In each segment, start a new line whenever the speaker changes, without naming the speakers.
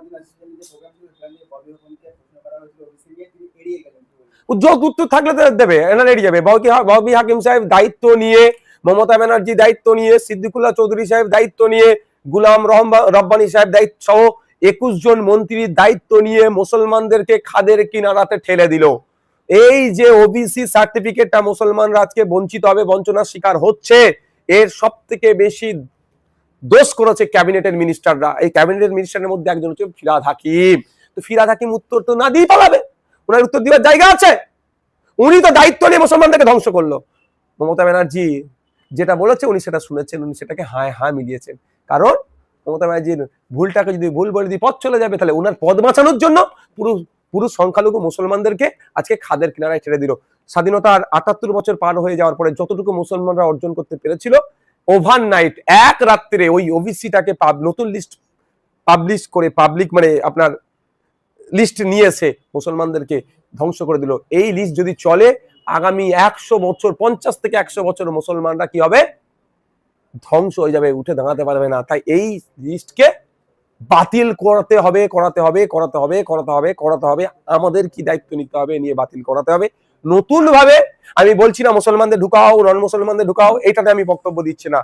সামাজিক ম্যাসেজের যে প্রোগ্রাম ছিল সেখানে ববি হোমকে প্রশ্ন করা হয়েছিল ওবিসি নিয়ে তিনি এড়িয়ে গেলেন কি বলবেন?
উজ্জ্বল উত্তর থাকলে তো দেবে, এনার এড়িয়ে যাবে বাবি বাবি হাকিম সাহেব দায়িত্ব নিয়ে, মমতা ব্যানার্জি দায়িত্ব নিয়ে, সিদ্দিকুল্লাহ চৌধুরী সাহেব দায়িত্ব নিয়ে, গুলাম রহমান রব্বানি সাহেব দায়িত্ব সহ একুশ জন মন্ত্রীর দায়িত্ব নিয়ে মুসলমানদেরকে খাদের কিনারাতে ঠেলে দিল এই যে ওবিসি সার্টিফিকেটটা মুসলমানরা আজকে বঞ্চিত হবে, বঞ্চনার শিকার হচ্ছে, এর সব থেকে বেশি দোষ করেছে ক্যাবিনেটের মিনিস্টাররা। এই ক্যাবিনেটের মিনিস্টারের মধ্যে একজন হচ্ছে ফিরাদ হাকিম। তো ফিরাদ হাকিম উত্তর তো না দিয়ে পালাবে। ওনার উত্তর দেওয়ার জায়গা আছে। উনি তো দায়িত্ব নিয়ে মুসলমানদেরকে ধ্বংস করল। মমতা ব্যানার্জি যেটা বলেছে, উনি সেটা শুনেছেন, উনি সেটাকে হায় হায় মিলিয়েছেন। কারণ মমতা ব্যানার্জির ভুলটাকে যদি ভুল বলে দিয়ে পথ চলে যাবে, তাহলে ওনার পদ বাঁচানোর জন্য পুরো পুরো সংখ্যালঘু মুসলমানদেরকে আজকে খাদের কিনারায় ছেড়ে দিল। স্বাধীনতার আটাত্তর বছর পার হয়ে যাওয়ার পরে যতটুকু মুসলমানরা অর্জন করতে পেরেছিল ওভার নাইট এক রাত্রে ওই ওবিসিটাকে নতুন লিস্ট পাবলিশ করে পাবলিক মানে আপনার লিস্ট নিয়ে এসে মুসলমানদেরকে ধ্বংস করে দিল। এই লিস্ট যদি চলে, আগামী একশো বছর, পঞ্চাশ থেকে একশো বছর মুসলমানরা কি হবে? ধ্বংস হয়ে যাবে, উঠে দাঁড়াতে পারবে না। তাই এই লিস্টকে বাতিল করাতে হবে করাতে হবে করাতে হবে করাতে হবে করাতে হবে। আমাদের কি দায়িত্ব নিতে হবে নিয়ে বাতিল করাতে হবে। নতুন ভাবে আমি বলছি না মুসলমানদের ঢুকাও নন মুসলমানদের ঢুকাও এটাতে আমি বক্তব্য দিচ্ছি না।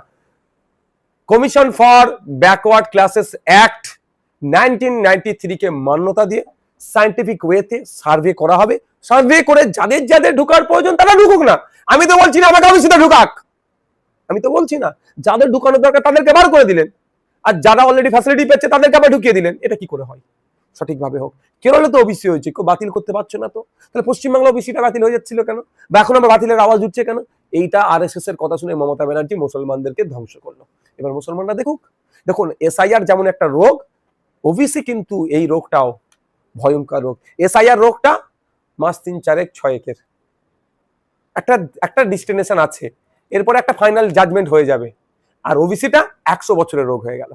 Commission for backward classes act nineteen ninety কে মান্যতা দিয়ে সাইন্টিফিক ওয়েতে সার্ভে করা হবে। সার্ভে করে যাদের যাদের ঢুকার প্রয়োজন তারা ঢুকুক না। আমি তো বলছি না আমাকে অফিসে ঢুকাক। আমি তো বলছি না, যাদের ঢুকানোর দরকার তাদেরকে বার করে দিলেন। আর যারা অলরেডি ফ্যাসিলিটি পেচ্ছে তাদেরকে আবার ঢুকিয়ে দিলেন। এটা কি করে হয়? সঠিকভাবে হোক। কেরলে তো ওবিসি হয়েছে, কেউ বাতিল করতে পারছ না তো। তাহলে পশ্চিমবাংলা ওবিসিটা বাতিল হয়ে যাচ্ছিল কেন? বা এখন আমরা বাতিলের আওয়াজ উঠছে কেন? এইটা আর এর কথা শুনে মমতা ব্যানার্জি মুসলমানদেরকে ধ্বংস করল। এবার মুসলমানরা দেখুক। দেখুন এসআইআর যেমন একটা রোগ ওবিসি কিন্তু এই রোগটাও ভয়ঙ্কর রোগ। এসআইআর রোগটা মাস তিন চারেক ছয়েকের। একটা একটা ডিস্টিনেশন আছে। এরপরে একটা ফাইনাল জাজমেন্ট হয়ে যাবে। আর ওবিসিটা একশো বছরের রোগ হয়ে গেল।